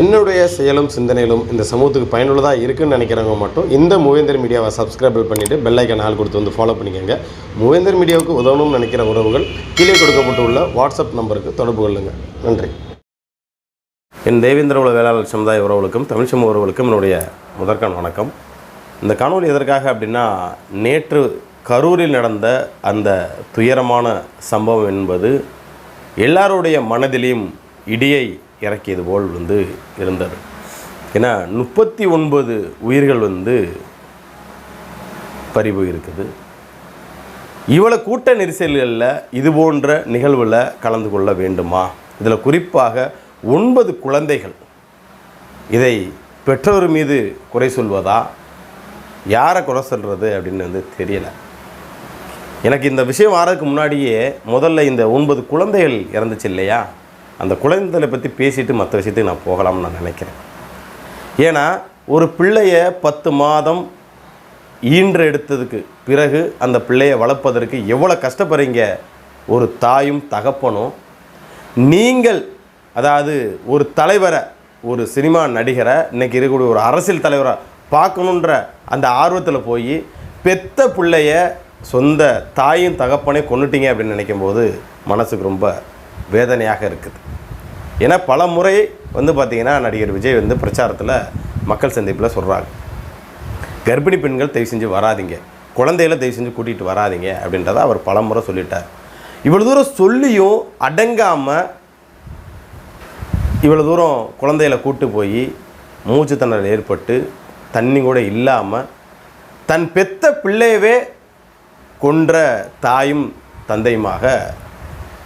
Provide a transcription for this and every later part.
என்னுடைய செயலும் சிந்தனையிலும் இந்த சமூகத்துக்கு பயனுள்ளதாக இருக்குன்னு நினைக்கிறவங்க மட்டும் இந்த மூவேந்தர் மீடியாவை சப்ஸ்கிரைப் பண்ணிவிட்டு பெல்லைக்கன் ஆள் கொடுத்து வந்து ஃபாலோ பண்ணிக்கோங்க. மூவேந்தர் மீடியாவுக்கு உதவணும்னு நினைக்கிற உறவுகள் கீழே கொடுக்கப்பட்டுள்ள வாட்ஸ்அப் நம்பருக்கு தொடர்பு கொள்ளுங்கள் நன்றி. என் தேவேந்திர உல வேளாளர் சமுதாய உறவுகளுக்கும் தமிழ் சமூக உறவுகளுக்கும் என்னுடைய முதற்கான வணக்கம். இந்த காணொலி எதற்காக அப்படின்னா நேற்று கரூரில் நடந்த அந்த துயரமான சம்பவம் என்பது எல்லாருடைய மனதிலையும் இடியை இறக்கியது போல் வந்து இருந்தது. ஏன்னா முப்பத்தி ஒன்பது உயிர்கள் வந்து பறிவு இருக்குது. இவ்வளோ கூட்ட நெரிசல்களில் இது போன்ற நிகழ்வில் கலந்து கொள்ள வேண்டுமா? இதில் குறிப்பாக ஒன்பது குழந்தைகள். இதை பெற்றோர் மீது குறை சொல்வதா? யாரை குறை சொல்கிறது அப்படின்னு வந்து தெரியலை. எனக்கு இந்த விஷயம் ஆறதுக்கு முன்னாடியே முதல்ல இந்த ஒன்பது குழந்தைகள் இறந்துச்சு இல்லையா? அந்த குழந்தைகளை பற்றி பேசிட்டு மற்ற விஷயத்துக்கு நான் போகலாம்னு நான் நினைக்கிறேன். ஏன்னா ஒரு பிள்ளைய பத்து மாதம் ஈன்ற எடுத்ததுக்கு பிறகு அந்த பிள்ளையை வளர்ப்பதற்கு எவ்வளோ கஷ்டப்படுறீங்க? ஒரு தாயும் தகப்பனும். நீங்கள் அதாவது ஒரு தலைவரை ஒரு சினிமா நடிகரை இன்னைக்கு இருக்கக்கூடிய ஒரு அரசியல் தலைவரை பார்க்கணுன்ற அந்த ஆர்வத்தில் போய் பெத்த பிள்ளைய சொந்த தாயும் தகப்பனே கொண்டுட்டீங்க அப்படின்னு நினைக்கும் போது மனசுக்கு ரொம்ப வேதனையாக இருக்குது. ஏன்னா பல முறை வந்து பார்த்திங்கன்னா நடிகர் விஜய் வந்து பிரச்சாரத்தில் மக்கள் சந்திப்பில் சொல்கிறாங்க கர்ப்பிணி பெண்கள் தயவு செஞ்சு வராதீங்க. குழந்தையில தயவு செஞ்சு கூட்டிகிட்டு வராதிங்க அப்படின்றத அவர் பலமுறை சொல்லிட்டார். இவ்வளோ தூரம் சொல்லியும் அடங்காமல் இவ்வளோ தூரம் குழந்தையில கூட்டு போய் மூச்சு திணறல் ஏற்பட்டு தண்ணி கூட இல்லாமல் தன் பெத்த பிள்ளையவே கொன்ற தாயும் தந்தையுமாக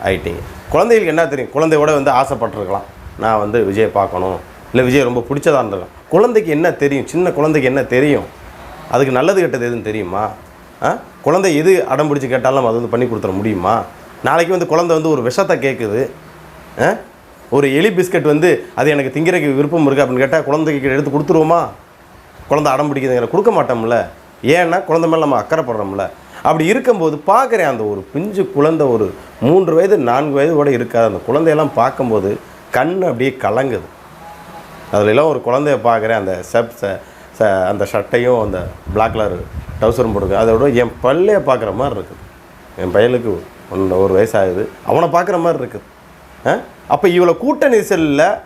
ஆயிட்டீங்க. குழந்தைகளுக்கு என்ன தெரியும்? குழந்தையோட வந்து ஆசைப்பட்டிருக்கலாம். நான் வந்து விஜயை பார்க்கணும். இல்லை விஜய் ரொம்ப பிடிச்சதாக இருந்திருக்கலாம். குழந்தைக்கு என்ன தெரியும்? சின்ன குழந்தைக்கு என்ன தெரியும்? அதுக்கு நல்லது கெட்டது எதுன்னு தெரியுமா? ஆ? குழந்தை எது அடம் பிடிச்சி கேட்டாலும் அது வந்து பண்ணி கொடுத்துட முடியுமா? நாளைக்கு வந்து குழந்தை வந்து ஒரு விஷத்தை கேட்குது. ஆ? ஒரு எலி பிஸ்கட் வந்து அது எனக்கு திங்கிறதுக்கு விருப்பம் இருக்குது அப்படின்னு கேட்டால் குழந்தைக்கு எடுத்து கொடுத்துருவோமா? குழந்தை அடம் பிடிக்குதுங்கிற கொடுக்க மாட்டோம்ல. ஏன்னா குழந்தை மேலே நம்ம அக்கறைப்படுறோம்ல. அப்படி இருக்கும்போது பார்க்குறேன் அந்த ஒரு பிஞ்சு குழந்தை ஒரு மூன்று வயது நான்கு வயது கூட இருக்காது. அந்த குழந்தையெல்லாம் பார்க்கும்போது கண் அப்படியே கலங்குது. அதுலலாம் ஒரு குழந்தைய பார்க்குறேன் அந்த செப் ச ச அந்த ஷர்ட்டையும் அந்த பிளாக் கலர் டவுசரும் போட்டுருக்கு அதோட என் பல்லைய பார்க்குற மாதிரி இருக்குது. என் பையனுக்கு ஒன்று ஒரு வயசாகுது அவனை பார்க்குற மாதிரி இருக்குது. ஆ? அப்போ இவ்வளோ கூட்ட நெரிசலில்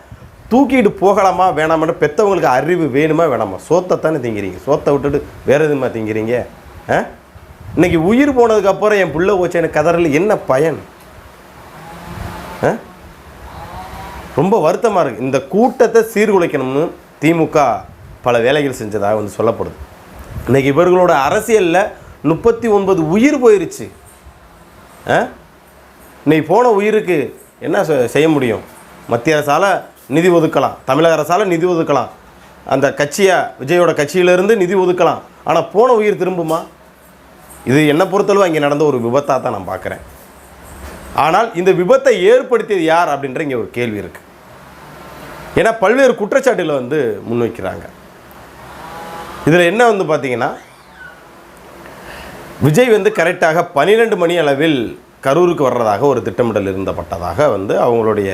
தூக்கிட்டு போகலாமா வேணாமான்னு பெற்றவங்களுக்கு அறிவு வேணுமா வேணாமா? சோத்தை தானே திங்கிறீங்க? சோத்தை விட்டுட்டு வேறு எதுமா திங்கிறீங்க? ஆ? இன்னைக்கு உயிர் போனதுக்கப்புறம் என் பிள்ளை போச்சு எனக்கு கதறல. என்ன பயன்? ஆ? ரொம்ப வருத்தமாக இருக்குது இந்த கூட்டத்தை சீர்குலைக்கணும்னு திமுக பல வேலைகள் செஞ்சதாக வந்து சொல்லப்படுது. இன்னைக்கு இவர்களோட அரசியலில் முப்பத்தி ஒன்பது உயிர் போயிருச்சு. ஆ? இன்னைக்கு போன உயிருக்கு என்ன செ- செய்ய முடியும்? மத்திய அரசால் நிதி ஒதுக்கலாம். தமிழக அரசால் நிதி ஒதுக்கலாம். அந்த கட்சியை விஜயோட கட்சியிலேருந்து நிதி ஒதுக்கலாம். ஆனால் போன உயிர் திரும்புமா? இது என்னை பொறுத்தளவு அங்கே நடந்த ஒரு விபத்தாக தான் நான் பார்க்குறேன். ஆனால் இந்த விபத்தை ஏற்படுத்தியது யார் அப்படின்ற இங்கே ஒரு கேள்வி இருக்குது ஏன்னா பல்வேறு குற்றச்சாட்டுகளை வந்து முன்வைக்கிறாங்க. இதில் என்ன வந்து பார்த்தீங்கன்னா விஜய் வந்து கரெக்டாக பன்னிரெண்டு மணி அளவில் கரூருக்கு வர்றதாக ஒரு திட்டமிடல் இருந்தப்பட்டதாக வந்து அவங்களுடைய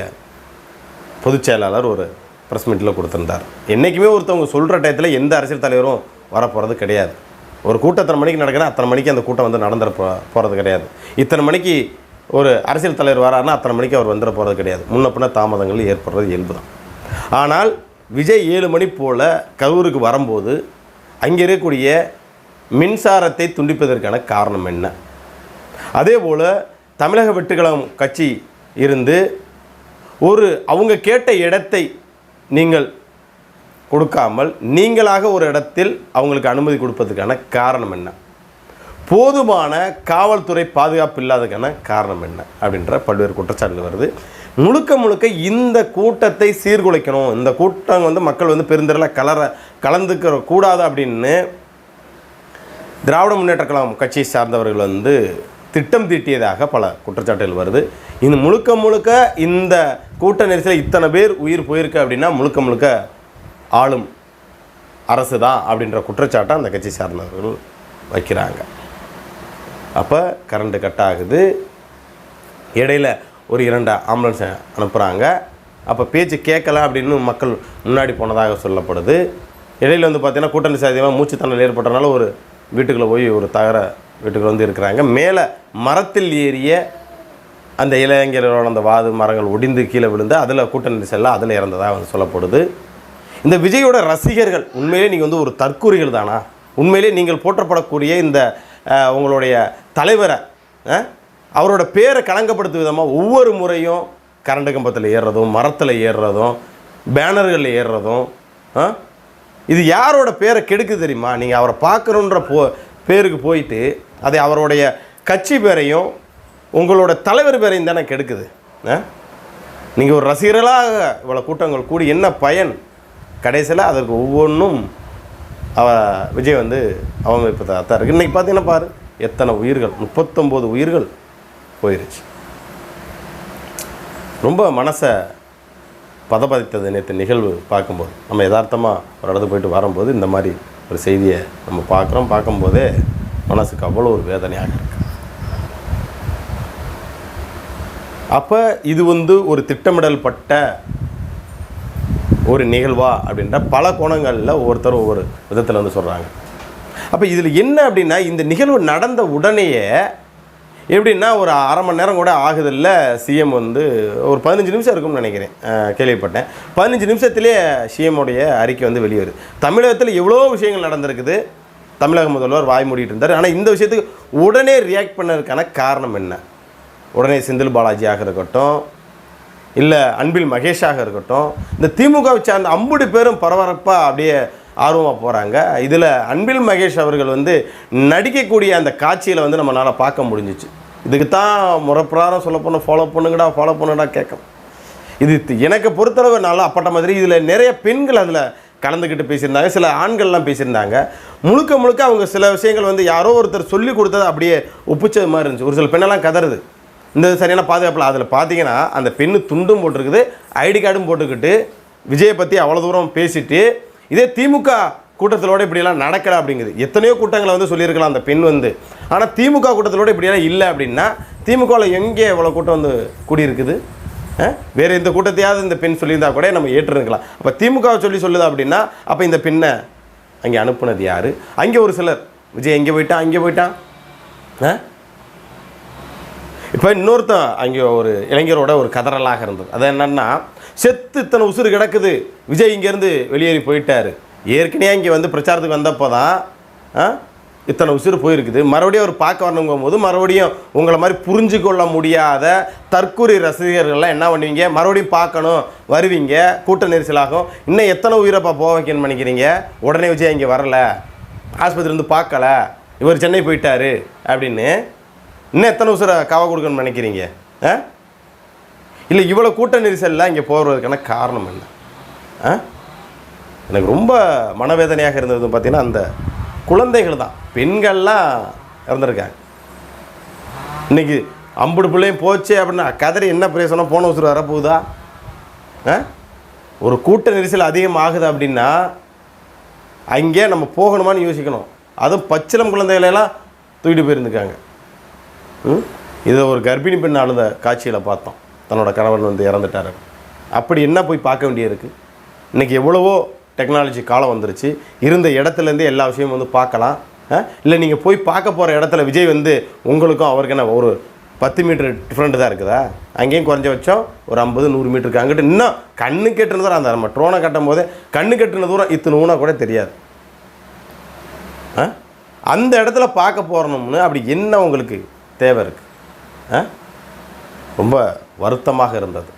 பொதுச் செயலாளர் ஒரு ப்ரெஸ் மீட்டில் கொடுத்துருந்தார். என்றைக்குமே ஒருத்தவங்க சொல்கிற டயத்தில் எந்த அரசியல் தலைவரும் வரப்போகிறது கிடையாது. ஒரு கூட்டம் எத்தனை மணிக்கு நடக்குன்னா அத்தனை மணிக்கு அந்த கூட்டம் வந்து நடந்துட போ போகிறது கிடையாது. இத்தனை மணிக்கு ஒரு அரசியல் தலைவர் வராருன்னா அத்தனை மணிக்கு அவர் வந்துட போகிறது கிடையாது. முன்னப்பின தாமதங்கள் ஏற்படுறது இயல்பு தான் ஆனால் விஜய் ஏழு மணி போல் கரூருக்கு வரும்போது அங்கே இருக்கக்கூடிய மின்சாரத்தை துண்டிப்பதற்கான காரணம் என்ன? அதே போல் தமிழக வெட்டுக்கழகம் கட்சி இருந்து ஒரு அவங்க கேட்ட இடத்தை நீங்கள் கொடுக்காமல் நீங்களாக ஒரு இடத்தில் அவங்களுக்கு அனுமதி கொடுப்பதற்கான காரணம் என்ன? போதுமான காவல்துறை பாதுகாப்பு இல்லாததுக்கான காரணம் என்ன? அப்படின்ற பல்வேறு குற்றச்சாட்டுகள் வருது. முழுக்க முழுக்க இந்த கூட்டத்தை சீர்குலைக்கணும். இந்த கூட்டம் வந்து மக்கள் வந்து பெருந்திரல கலர கலந்துக்கிற கூடாது அப்படின்னு திராவிட முன்னேற்ற கழகம் கட்சியை சார்ந்தவர்கள் வந்து திட்டம் தீட்டியதாக பல குற்றச்சாட்டுகள் வருது. இந்த முழுக்க முழுக்க இந்த கூட்ட நெரிசலில் இத்தனை பேர் உயிர் போயிருக்கு அப்படின்னா முழுக்க முழுக்க ஆளும் அரசு தான் அப்படின்ற குற்றச்சாட்டை அந்த கட்சி சார்ந்தவர்கள் வைக்கிறாங்க. அப்போ கரண்ட்டு கட் ஆகுது. இடையில ஒரு இரண்டு ஆம்புலன்ஸை அனுப்புகிறாங்க அப்போ பேச்சு கேட்கல அப்படின்னு மக்கள் முன்னாடி போனதாக சொல்லப்படுது. இடையில வந்து பார்த்திங்கன்னா கூட்டணி சாதியமாக மூச்சு தண்ணல் ஏற்பட்டனால ஒரு வீட்டுக்குள்ளே போய் ஒரு தகர வீட்டுக்குள்ள வந்து இருக்கிறாங்க. மேலே மரத்தில் ஏறிய அந்த இளைஞர்களோட அந்த வாது மரங்கள் ஒடிந்து கீழே விழுந்து அதில் கூட்டணி செல்ல அதில் இறந்ததாக வந்து சொல்லப்படுது. இந்த விஜயோட ரசிகர்கள் உண்மையிலே நீங்கள் வந்து ஒரு தற்கூறிகள் தானா? உண்மையிலே நீங்கள் போற்றப்படக்கூடிய இந்த உங்களுடைய தலைவரை அவரோட பேரை களங்கப்படுத்தும் விதமாக ஒவ்வொரு முறையும் கரண்டு கம்பத்தில் ஏறுறதும் மரத்தில் ஏறுறதும் பேனர்களில் ஏறுறதும் இது யாரோட பேரை கெடுக்குது தெரியுமா? நீங்கள் அவரை பார்க்கணுன்ற போ பேருக்கு போயிட்டு அதை அவருடைய கட்சி பேரையும் உங்களோட தலைவர் பேரையும் தானே கெடுக்குது நீங்கள் ஒரு ரசிகர்களாக இவ்வளோ கூட்டங்கள் கூடி என்ன பயன்? கடைசியில் அதற்கு ஒவ்வொன்றும் அவ விஜய் வந்து அவமதிப்பதாக தான் இருக்குது இன்றைக்கி பார்த்தீங்கன்னா பாரு எத்தனை உயிர்கள் முப்பத்தொம்போது உயிர்கள் போயிருச்சு. ரொம்ப மனசை பதப்பதித்தது நேற்று நிகழ்வு பார்க்கும்போது. நம்ம யதார்த்தமாக ஒரு இடத்துக்கு போயிட்டு வரும்போது இந்த மாதிரி ஒரு செய்தியை நம்ம பார்க்குறோம். பார்க்கும்போதே மனசுக்கு அவ்வளோ ஒரு வேதனையாக இருக்கு. அப்போ இது வந்து ஒரு திட்டமிடல் பட்ட ஒரு நிகழ்வா அப்படின்ற பல கோணங்களில் ஒவ்வொருத்தரும் ஒவ்வொரு விதத்தில் வந்து சொல்கிறாங்க அப்போ இதில் என்ன அப்படின்னா இந்த நிகழ்வு நடந்த உடனேயே எப்படின்னா ஒரு அரை மணி நேரம் கூட ஆகுதில்ல சிஎம் வந்து ஒரு பதினஞ்சு நிமிஷம் இருக்கும்னு நினைக்கிறேன். கேள்விப்பட்டேன். பதினஞ்சு நிமிஷத்துலேயே சிஎம்முடைய அறிக்கை வந்து வெளிவருது. தமிழகத்தில் எவ்வளோ விஷயங்கள் நடந்திருக்குது? தமிழக முதல்வர் வாய் மூடிட்டு இருந்தார். ஆனால் இந்த விஷயத்துக்கு உடனே ரியாக்ட் பண்ணதுக்கான காரணம் என்ன? உடனே செந்தில் பாலாஜியாக இருக்கட்டும் இல்லை அன்பில் மகேஷாக இருக்கட்டும் இந்த திமுகவை சார்ந்த அம்புடி பேரும் பரபரப்பாக அப்படியே ஆர்வமாக போகிறாங்க இதில் அன்பில் மகேஷ் அவர்கள் வந்து நடிக்கக்கூடிய அந்த காட்சியில் வந்து நம்மளால் பார்க்க முடிஞ்சிச்சு. இதுக்கு தான் முறைப்பிராரம் சொல்ல போனால் ஃபாலோ பண்ணுங்கடா ஃபாலோ பண்ணுங்கடா கேட்கும் இது எனக்கு பொறுத்தளவு நல்லா அப்பட்ட மாதிரி இதில் நிறைய பெண்கள் அதில் கலந்துக்கிட்டு பேசியிருந்தாங்க சில ஆண்கள்லாம் பேசியிருந்தாங்க. முழுக்க முழுக்க அவங்க சில விஷயங்கள் வந்து யாரோ ஒருத்தர் சொல்லி கொடுத்தது அப்படியே ஒப்பிச்சது மாதிரி இருந்துச்சு. ஒரு சில பெண்ணெல்லாம் கதறுது. இந்த சரியான பாதுகாப்பில் அதில் பார்த்தீங்கன்னா அந்த பெண்ணு துண்டும் போட்டிருக்குது ஐடி கார்டும் போட்டுக்கிட்டு விஜயை பற்றி அவ்வளோ தூரம் பேசிட்டு இதே திமுக கூட்டத்திலோட இப்படியெல்லாம் நடக்கலை அப்படிங்குது. எத்தனையோ கூட்டங்களை வந்து சொல்லியிருக்கலாம் அந்த பெண் வந்து. ஆனால் திமுக கூட்டத்திலோட இப்படியெல்லாம் இல்லை அப்படின்னா திமுகவில் எங்கே இவ்வளோ கூட்டம் வந்து கூடியிருக்குது? வேறு வேற எந்த கூட்டத்தையாவது இந்த பெண் சொல்லியிருந்தா கூட நம்ம ஏற்றிருக்கலாம். அப்போ திமுகவை சொல்லி சொல்லுது அப்படின்னா அப்போ இந்த பெண்ணை அங்கே அனுப்புனது யார்? அங்கே ஒரு சிலர். விஜய் எங்கே போயிட்டான் அங்கே போயிட்டான் ஆ? இப்போ இன்னொருத்தன் அங்கே ஒரு இளைஞரோட ஒரு கதறலாக இருந்தது. அது என்னன்னா செத்து இத்தனை உசுறு கிடக்குது. விஜய் இங்கேருந்து வெளியேறி போயிட்டார். ஏற்கனவே இங்கே வந்து பிரச்சாரத்துக்கு வந்தப்போ தான் இத்தனை உசுறு போயிருக்குது. மறுபடியும் அவர் பார்க்க வரணுங்கும் போது மறுபடியும் உங்களை மாதிரி புரிஞ்சு கொள்ள முடியாத தற்கூரி ரசிகர்கள்லாம் என்ன பண்ணுவீங்க? மறுபடியும் பார்க்கணும் வருவீங்க கூட்ட நெரிசலாகும். இன்னும் எத்தனை உயிரப்பா போக வைக்கணும்னு நினைக்கிறீங்க? உடனே விஜய் இங்கே வரல. ஆஸ்பத்திரி வந்து பார்க்கல. இவர் சென்னை போயிட்டாரு அப்படின்னு இன்னும் எத்தனை உசுரை காவ கொடுக்கணும்னு நினைக்கிறீங்க? ஆ? இல்லை இவ்வளோ கூட்ட நெரிசலில் இங்கே போகிறதுக்கான காரணம் என்ன? ஆ? எனக்கு ரொம்ப மனவேதனையாக இருந்தது பார்த்திங்கன்னா அந்த குழந்தைகள் தான். பெண்கள்லாம் இறந்துருக்காங்க. இன்னைக்கு அம்புடு பிள்ளையும் போச்சு அப்படின்னா கதறி என்ன பிரயோசனம்? போன உசுறு வரப்போகுதா? ஆ? ஒரு கூட்ட நெரிசல் அதிகமாகுது அப்படின்னா அங்கே நம்ம போகணுமான்னு யோசிக்கணும். அதுவும் பச்சிலம் குழந்தைகளெல்லாம் தூக்கிட்டு போயிருந்துக்காங்க இதை ஒரு கர்ப்பிணி பெண் அழுத காட்சியில் பார்த்தோம். தன்னோட கணவன் வந்து இறந்துட்டாரு. அப்படி என்ன போய் பார்க்க வேண்டியிருக்கு? இன்றைக்கி எவ்வளவோ டெக்னாலஜி காலம் வந்துருச்சு. இருந்த இடத்துலேருந்தே எல்லா விஷயமும் வந்து பார்க்கலாம். இல்லை நீங்கள் போய் பார்க்க போகிற இடத்துல விஜய் வந்து உங்களுக்கும் அவருக்கு என்ன ஒரு பத்து மீட்டர் டிஃப்ரெண்ட் தான் இருக்குதா? அங்கேயும் குறைஞ்சபட்சம் ஒரு ஐம்பது நூறு மீட்டருக்கு அங்கிட்டு இன்னும் கண்ணு கெட்டின தூரம் அந்த நம்ம ட்ரோனை கட்டும் போதே கண்ணு கெட்டின தூரம் இத்தனை ஊனா கூட தெரியாது. ஆ? அந்த இடத்துல பார்க்க போகிறோம்னு அப்படி என்ன உங்களுக்கு தேவை இருக்குது ஆ? ரொம்ப வருத்தமாக இருந்தது.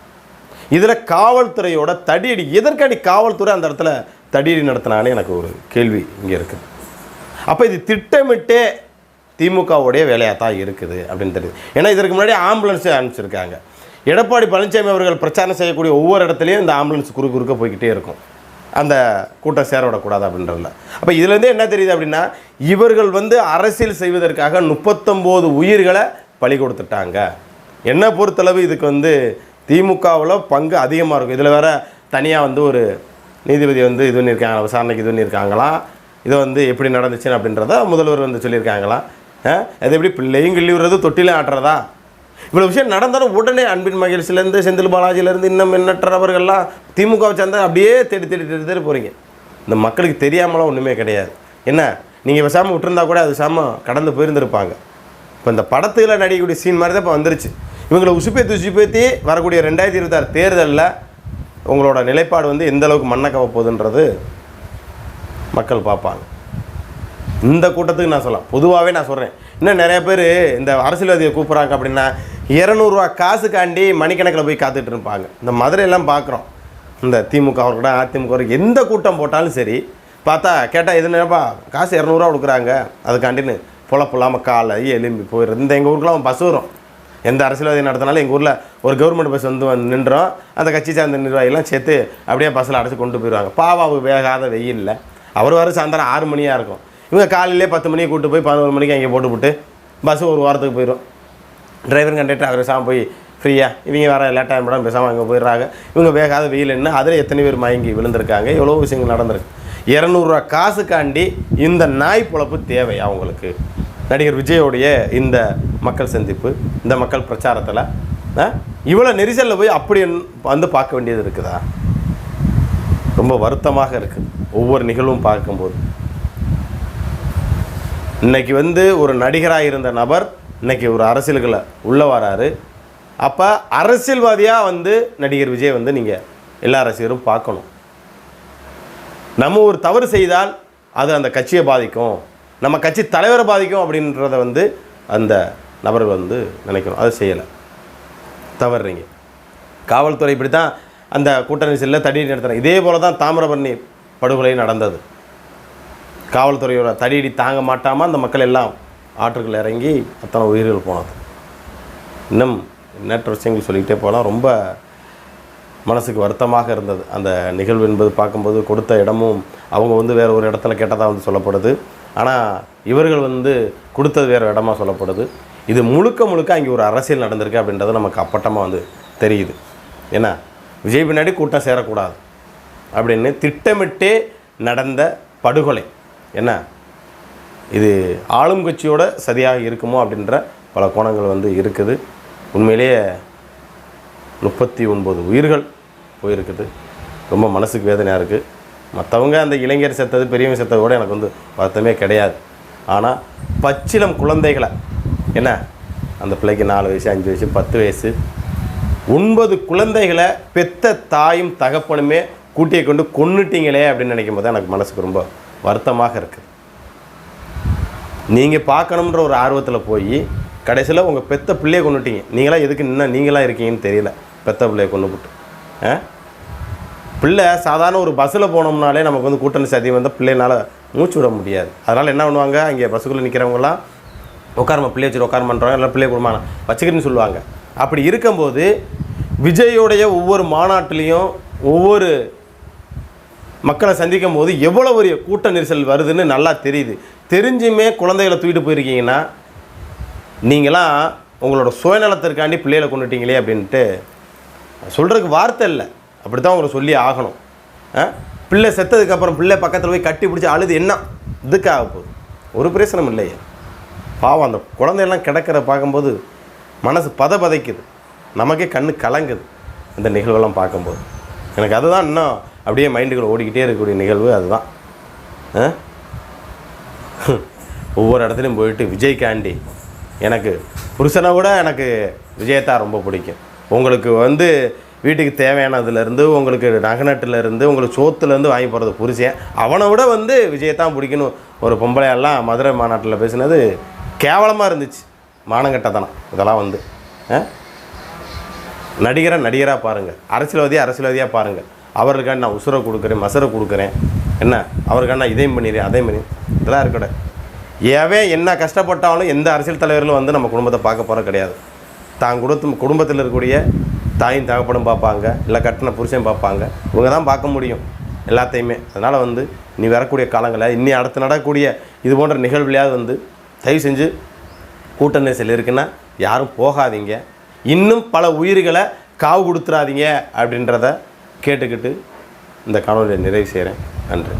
இதில் காவல்துறையோட தடியடி எதற்காடி காவல்துறை அந்த இடத்துல தடியடி நடத்தினான்னு எனக்கு ஒரு கேள்வி இங்கே இருக்குது அப்போ இது திட்டமிட்டே திமுகவுடைய வேலையாக தான் இருக்குது அப்படின்னு தெரியுது. ஏன்னா இதற்கு முன்னாடி ஆம்புலன்ஸே அனுப்பிச்சிருக்காங்க. எடப்பாடி பழனிசாமி அவர்கள் பிரச்சாரம் செய்யக்கூடிய ஒவ்வொரு இடத்துலையும் இந்த ஆம்புலன்ஸ் குறுக்கு குறுக்க போய்கிட்டே இருக்கும். அந்த கூட்டம் சேர விடக்கூடாது அப்படின்றதுல. அப்போ இதுலேருந்தே என்ன தெரியுது அப்படின்னா இவர்கள் வந்து அரசியல் செய்வதற்காக முப்பத்தொம்போது உயிர்களை பலி கொடுத்துட்டாங்க. என்னை பொறுத்தளவு இதுக்கு வந்து திமுகவில் பங்கு அதிகமாக இருக்கும். இதில் வேற தனியாக வந்து ஒரு நீதிபதி வந்து இது பண்ணியிருக்காங்க விசாரணைக்கு இது பண்ணியிருக்காங்களாம் இது வந்து எப்படி நடந்துச்சுன்னு அப்படின்றத முதல்வர் வந்து சொல்லியிருக்காங்களாம் ஆ? அது எப்படி பிள்ளையும் கிள்ளி விடுறது தொட்டிலும் ஆட்டுறதா? இவ்வளோ விஷயம் நடந்தாலும் உடனே அன்பின் மகிழ்ச்சியிலேருந்து செந்தில் பாலாஜிலேருந்து இன்னும் எண்ணற்றவர்கள்லாம் திமுகவை சேர்ந்தால் அப்படியே தேடி தேடி தேடி தேடி போகிறீங்க இந்த மக்களுக்கு தெரியாமலாம் ஒன்றுமே கிடையாது. என்ன? நீங்கள் பேசாமல் விட்டுருந்தா கூட அது சாம கடந்து போயிருந்திருப்பாங்க. இப்போ இந்த படத்தில் நடிக்கக்கூடிய சீன் மாதிரி தான் இப்போ வந்துருச்சு. இவங்களை உசுப்பேத்தி உசுப்பேத்தி வரக்கூடிய ரெண்டாயிரத்தி இருபத்தாறு தேர்தலில் உங்களோட நிலைப்பாடு வந்து எந்த அளவுக்கு மண்ணை போகுதுன்றது மக்கள் பார்ப்பாங்க. இந்த கூட்டத்துக்கு நான் சொல்லலாம். பொதுவாகவே நான் சொல்கிறேன் இன்னும் நிறைய பேர் இந்த அரசியல்வாதியை கூப்பிட்றாங்க அப்படின்னா இரநூறுவா காசுக்காண்டி மணிக்கணக்கில் போய் காத்துட்டு இருப்பாங்க. இந்த மதுரையெல்லாம் பார்க்குறோம். இந்த திமுக இருக்கட்டும் அதிமுக எந்த கூட்டம் போட்டாலும் சரி பார்த்தா கேட்டால் எது நினைப்பா காசு இரநூறுவா கொடுக்குறாங்க. அதுக்காண்டின்னு பொழப்பு இல்லாமல் காலை எலும்பி போயிடுறது. இந்த எங்கள் ஊருக்குலாம் பஸ் வரும். எந்த அரசியல்வாதி நடத்தினாலும் எங்கள் ஊரில் ஒரு கவர்மெண்ட் பஸ் வந்து வந்து நின்றோம். அந்த கட்சி சார்ந்த நிர்வாகிகள்லாம் சேர்த்து அப்படியே பஸ்ஸில் அடைச்சி கொண்டு போயிடுவாங்க. பாவாவு வேகாத வெயில்ல அவர் வர சாயந்தரம் ஆறு மணியாக இருக்கும். இவங்க காலையிலே பத்து மணிக்கு கூட்டு போய் பதினோரு மணிக்கு அங்கே போட்டு விட்டு பஸ்ஸு ஒரு வாரத்துக்கு போயிடும் டிரைவர் கண்டக்டர் அவர் சாமி போய் ஃப்ரீயாக இவங்க வர லேட்டாக மேடம் பேசாமல் அங்கே போயிடுறாங்க. இவங்க வேகாத வெயில் என்ன? அதில் எத்தனை பேர் மயங்கி விழுந்திருக்காங்க? எவ்வளோ விஷயங்கள் நடந்திருக்கு? இரநூறுவா காசுக்காண்டி இந்த நாய் பொழப்பு தேவை அவங்களுக்கு. நடிகர் விஜயோடைய இந்த மக்கள் சந்திப்பு இந்த மக்கள் பிரச்சாரத்தில் இவ்வளோ நெரிசலில் போய் அப்படி வந்து பார்க்க வேண்டியது இருக்குதா? ரொம்ப வருத்தமாக இருக்குது ஒவ்வொரு நிகழ்வும் பார்க்கும்போது. இன்னைக்கு வந்து ஒரு நடிகராக இருந்த நபர் இன்னைக்கு ஒரு அரசியல்களை உள்ளே வராரு. அப்போ அரசியல்வாதியாக வந்து நடிகர் விஜய் வந்து நீங்கள் எல்லா ரசிகரும் பார்க்கணும். நம்ம ஒரு தவறு செய்தால் அது அந்த கட்சியை பாதிக்கும். நம்ம கட்சி தலைவரை பாதிக்கும் அப்படின்றத வந்து அந்த நபர்கள் வந்து நினைக்கணும். அதை செய்யலை. தவறுறீங்க. காவல்துறை இப்படி தான் அந்த கூட்டணி செல்ல தடி நடத்துகிறாங்க இதே போல தான் தாமிரபரணி படுகொலை நடந்தது. காவல்துறையோட தடியடி தாங்க மாட்டாமல் அந்த மக்கள் எல்லாம் ஆற்றுக்குள்ள இறங்கி அத்தனை உயிர்கள் போனது. இன்னும் எண்ணற்ற விஷயங்கள் சொல்லிக்கிட்டே போகலாம். ரொம்ப மனசுக்கு வருத்தமாக இருந்தது. அந்த நிகழ்வு என்பது பார்க்கும்போது கொடுத்த இடமும் அவங்க வந்து வேறு ஒரு இடத்துல கேட்டதாக வந்து சொல்லப்படுது. ஆனால் இவர்கள் வந்து கொடுத்தது வேறு இடமா சொல்லப்படுது. இது முழுக்க முழுக்க அங்கே ஒரு அரசியல் நடந்திருக்கு அப்படின்றது நமக்கு அப்பட்டமாக வந்து தெரியுது. ஏன்னா விஜய் பின்னாடி கூட்டம் சேரக்கூடாது அப்படின்னு திட்டமிட்டே நடந்த படுகொலை. என்ன? இது ஆளும் கட்சியோட சரியாக இருக்குமோ அப்படின்ற பல கோணங்கள் வந்து இருக்குது. உண்மையிலேயே முப்பத்தி ஒன்பது உயிர்கள் போயிருக்குது. ரொம்ப மனசுக்கு வேதனையாக இருக்குது மற்றவங்க அந்த இளைஞர் செத்தது பெரியவங்க செத்தது கூட எனக்கு வந்து வருத்தமே கிடையாது. ஆனால் பச்சிலம் குழந்தைகளை என்ன? அந்த பிள்ளைக்கு நாலு வயசு அஞ்சு வயசு பத்து வயசு. ஒன்பது குழந்தைகளை பெத்த தாயும் தகப்பனுமே கூட்டியை கொண்டு கொன்னுட்டீங்களே அப்படின்னு நினைக்கும் போது எனக்கு மனசுக்கு ரொம்ப வருத்தமாக இருக்குது நீங்கள் பார்க்கணுன்ற ஒரு ஆர்வத்தில் போய் கடைசியில் உங்கள் பெத்த பிள்ளையை கொண்டுட்டீங்க நீங்களாம் எதுக்கு இன்னும் நீங்களாம் இருக்கீங்கன்னு தெரியல. பெத்த பிள்ளையை கொண்டு போட்டு ஆ? பிள்ளை சாதாரண ஒரு பஸ்ஸில் போனோம்னாலே நமக்கு வந்து கூட்டணி சதி வந்தால் பிள்ளைனால மூச்சு விட முடியாது. அதனால் என்ன பண்ணுவாங்க? இங்கே பஸ்ஸுக்குள்ளே நிற்கிறவங்களாம் உட்காரமா பிள்ளை வச்சுட்டு பண்ணுறாங்க இல்லை பிள்ளைய கொடுமா வச்சுக்கிறேன்னு சொல்லுவாங்க. அப்படி இருக்கும்போது விஜயோடைய ஒவ்வொரு மாநாட்டிலையும் ஒவ்வொரு மக்களை சந்திக்கும் போது எவ்வளோ ஒரு கூட்ட நெரிசல் வருதுன்னு நல்லா தெரியுது. தெரிஞ்சுமே குழந்தைகளை தூக்கிட்டு போயிருக்கீங்கன்னா நீங்களாம் உங்களோட சுயநலத்திற்காண்டி பிள்ளைகளை கொண்டுட்டீங்களே அப்படின்ட்டு சொல்கிறதுக்கு வார்த்தை இல்லை. அப்படி தான் உங்களை சொல்லி ஆகணும். ஆ? பிள்ளை செத்ததுக்கப்புறம் பிள்ளை பக்கத்தில் போய் கட்டி பிடிச்சி அழுது என்ன? இதுக்காக போகுது. ஒரு பிரச்சனை இல்லையே. பாவம் அந்த குழந்தையெல்லாம் கிடக்கிற பார்க்கும்போது மனசு பத பதைக்குது நமக்கே கண்ணு கலங்குது. இந்த நிகழ்வெல்லாம் பார்க்கும்போது. எனக்கு அதுதான் இன்னும் அப்படியே மைண்டுக்குள்ள ஓடிக்கிட்டே இருக்கக்கூடிய நிகழ்வு அதுதான். ஆ? ஒவ்வொரு இடத்துலையும் போயிட்டு விஜய்காண்டி. எனக்கு புருஷனை விட எனக்கு விஜயத்தா ரொம்ப பிடிக்கும். உங்களுக்கு வந்து வீட்டுக்கு தேவையானதுலேருந்து உங்களுக்கு நகநட்டுலேருந்து உங்களுக்கு சோத்துலேருந்து வாங்கி போகிறது புருஷன். அவனை விட வந்து விஜயத்தான் பிடிக்கணும் ஒரு பொம்பளையெல்லாம் மதுரை மாநாட்டில் பேசினது கேவலமாக இருந்துச்சு. மானங்கட்டத்தனம். இதெல்லாம் வந்து ஆ? நடிகரை நடிகராக பாருங்கள் அரசியல்வாதியாக அரசியல்வாதியாக பாருங்கள் அவர்களுக்காண்டி நான் உசுரை கொடுக்குறேன் மசரை கொடுக்குறேன். என்ன? அவருக்காண்டி நான் இதையும் பண்ணிடுறேன் அதையும் பண்ணி இதெல்லாம் இருக்கட ஏவே என்ன கஷ்டப்பட்டாலும் எந்த அரசியல் தலைவர்களும் வந்து நம்ம குடும்பத்தை பார்க்க போகிற கிடையாது. தான் குடும்பத்து குடும்பத்தில் இருக்கக்கூடிய தாயும் தகப்பனும் பார்ப்பாங்க இல்லை கட்டின புருஷன் பார்ப்பாங்க. இவங்க தான் பார்க்க முடியும் எல்லாத்தையுமே. அதனால் வந்து நீ வரக்கூடிய காலங்களில் இன்னி அடுத்து நடக்கக்கூடிய இது போன்ற நிகழ்வுலையாவது வந்து தயவு செஞ்சு கூட்ட நெரிசல் இருக்குன்னா யாரும் போகாதீங்க. இன்னும் பல உயிர்களை காவு கொடுத்துறாதீங்க அப்படின்றத கேட்டுக்கிட்டு இந்த காணொலியை நிறைவு செய்கிறேன். நன்றி.